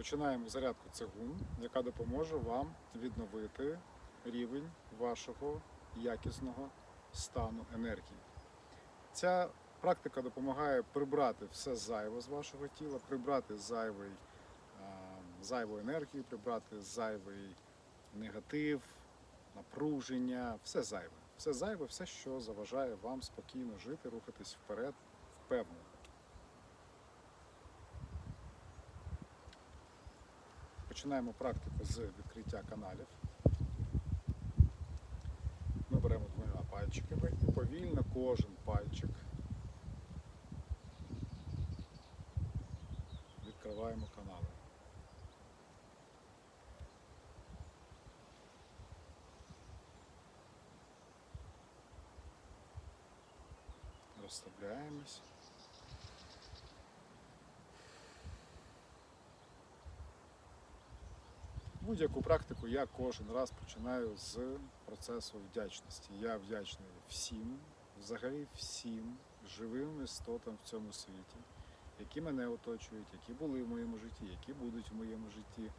Починаємо зарядку цигун, яка допоможе вам відновити рівень вашого якісного стану енергії. Ця практика допомагає прибрати все зайве з вашого тіла, прибрати зайвий, зайву енергію, прибрати зайвий негатив, напруження, все зайве. Все зайве, все, що заважає вам спокійно жити, рухатись вперед, впевнено. Починаємо практику з відкриття каналів. Ми беремо двома пальчиками і повільно кожен пальчик відкриваємо канали. Розслабляємось. Будь-яку практику я кожен раз починаю з процесу вдячності. Я вдячний всім, взагалі всім живим істотам в цьому світі, які мене оточують, які були в моєму житті, які будуть в моєму житті.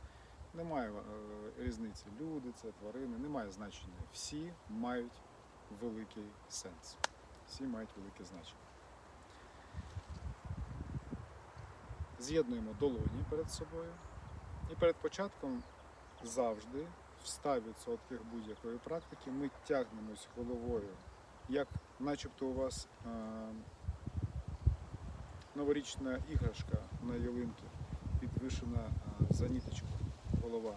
Немає е, різниці. Люди, це тварини, немає значення. Всі мають великий сенс. Всі мають велике значення. З'єднуємо долоні перед собою. І перед початком завжди в 100% будь-якої практики ми тягнемось головою, як начебто у вас е, новорічна іграшка на ялинці, підвишена е, за ніточку голова.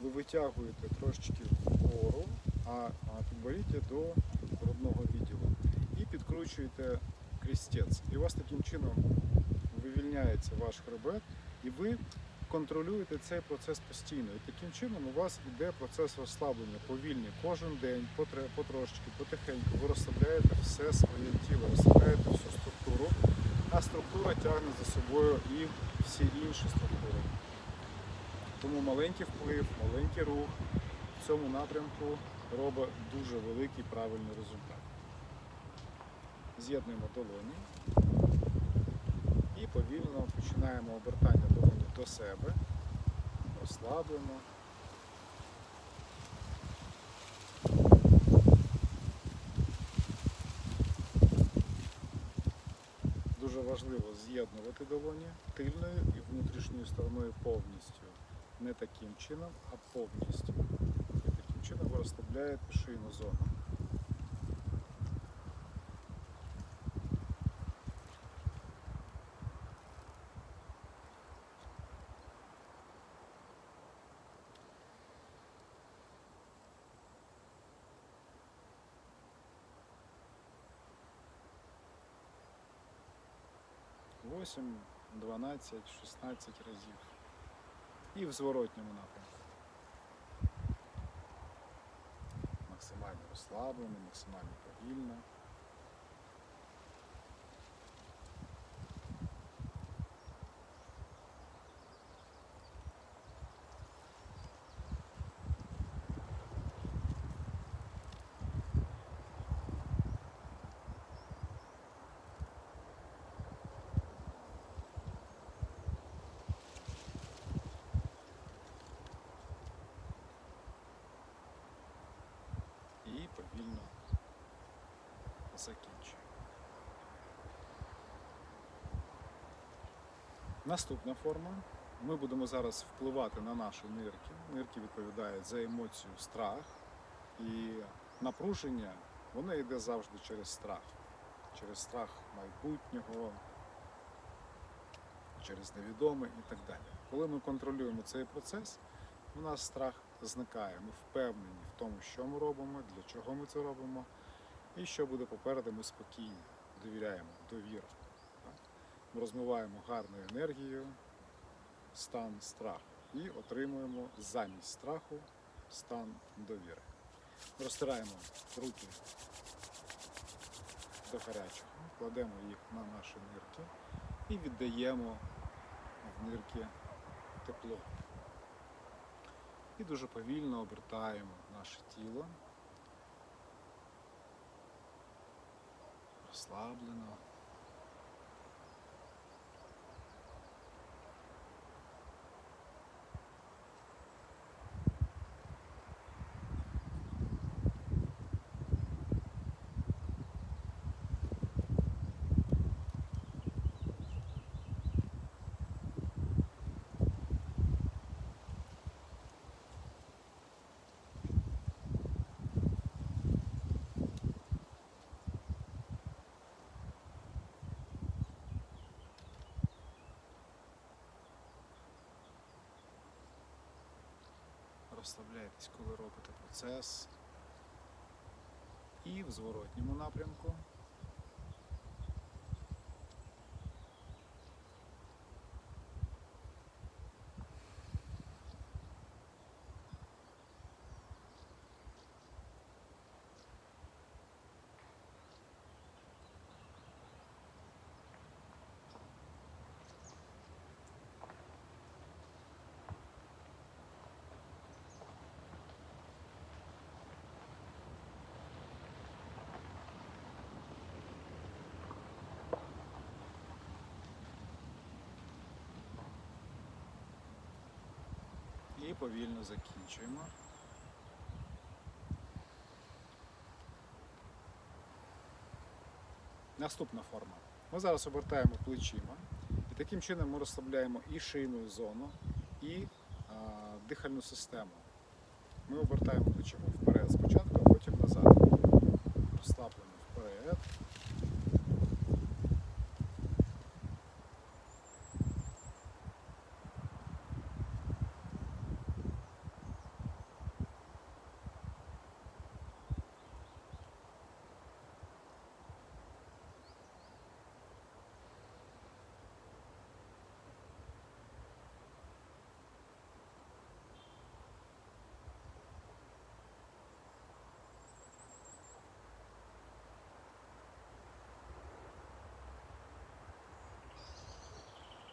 Ви витягуєте трошечки вгору, а, а підборіддя до грудного відділу і підкручуєте крістець. І у вас таким чином вивільняється ваш хребет, і ви контролюєте цей процес постійно. І таким чином у вас йде процес розслаблення повільний. Кожен день, потрошечки, потихеньку ви розслабляєте все своє тіло, розслабляєте всю структуру, а структура тягне за собою і всі інші структури. Тому маленький вплив, маленький рух в цьому напрямку робить дуже великий правильний результат. З'єднуємо долоні і повільно починаємо обертання до себе, розслаблено. Дуже важливо з'єднувати долоні тильною і внутрішньою стороною повністю. Не таким чином, а повністю. І таким чином ви розслабляєте шийну зону. Восемь, 12, 16 разів. І в зворотньому напрямку. Максимально розслаблено, максимально повільно. і повільно закінчуємо. Наступна форма. Ми будемо зараз впливати на наші нирки. Нирки відповідають за емоцію страх і напруження, воно йде завжди через страх. Через страх майбутнього, через невідоме і так далі. Коли ми контролюємо цей процес, у нас страх зникає. Ми впевнені в тому, що ми робимо, для чого ми це робимо, і що буде попереду, ми спокійні, довіряємо, довіра. Ми розмиваємо гарну енергію, стан страху і отримуємо замість страху стан довіри. Розтираємо руки до гарячого, кладемо їх на наші нирки і віддаємо в нирки тепло. І дуже повільно обертаємо наше тіло. Розслаблено. Розслабляйтесь, коли робите процес. І в зворотньому напрямку. Повільно закінчуємо. Наступна форма. Ми зараз обертаємо плечима і таким чином ми розслабляємо і шийну зону, і а, дихальну систему. Ми обертаємо плечима вперед спочатку, а потім назад. Розслаблено вперед.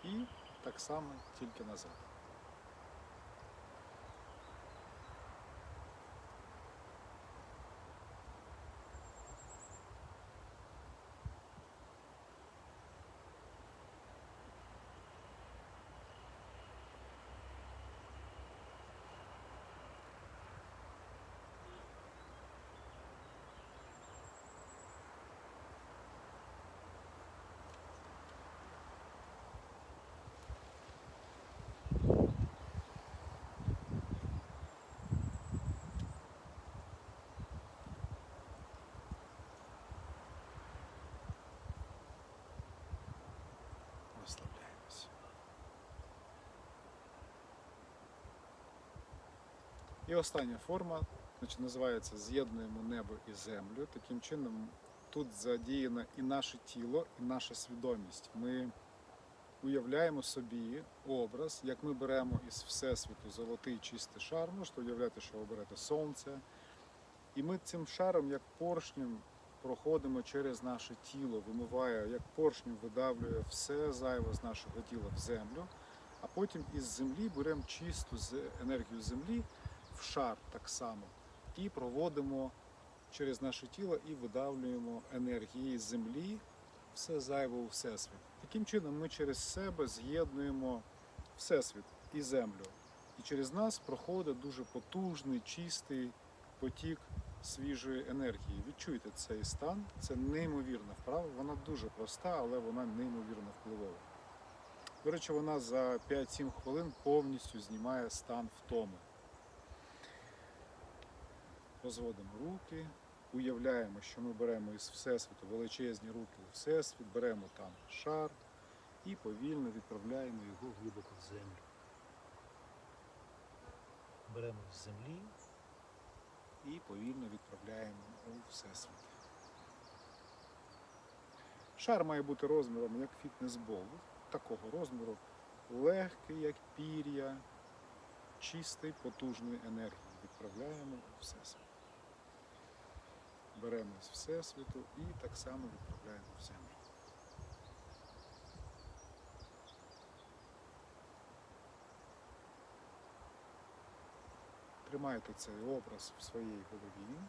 І так само тільки назад. І остання форма значить, називається З'єднуємо небо і землю. Таким чином тут задіяно і наше тіло, і наша свідомість. Ми уявляємо собі образ, як ми беремо із Всесвіту золотий чистий шар, можете уявляти, що ви берете сонце. І ми цим шаром, як поршнем, проходимо через наше тіло, вимиває, як поршнем видавлює все зайве з нашого тіла в землю, а потім із землі беремо чисту енергію землі шар так само і проводимо через наше тіло і видавлюємо енергії з землі все зайве у всесвіт. Таким чином ми через себе з'єднуємо всесвіт і землю. І через нас проходить дуже потужний, чистий потік свіжої енергії. Відчуйте цей стан, це неймовірна вправа. Вона дуже проста, але вона неймовірно впливова. До речі, вона за 5-7 хвилин повністю знімає стан втоми. Розводимо руки, уявляємо, що ми беремо із Всесвіту величезні руки у Всесвіт, беремо там шар і повільно відправляємо його глибоко в землю. Беремо з землі і повільно відправляємо у Всесвіт. Шар має бути розміром як фітнес-бол, такого розміру, легкий, як пір'я, чистий, потужний енергії. Відправляємо у Всесвіт. Беремо з Всесвіту і так само відправляємо в землю. Тримайте цей образ в своїй голові.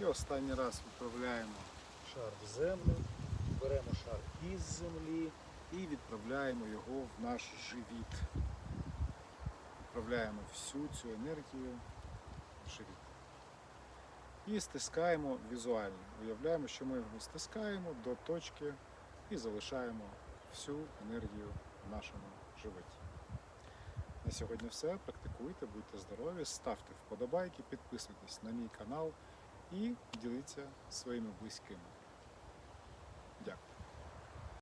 І останній раз відправляємо шар в землю, беремо шар із землі і відправляємо його в наш живіт. Відправляємо всю цю енергію в живіт. І стискаємо візуально. Уявляємо, що ми його стискаємо до точки і залишаємо всю енергію в нашому животі. На сьогодні все. Практикуйте, будьте здорові, ставте вподобайки, підписуйтесь на мій канал і ділиться своїми близькими.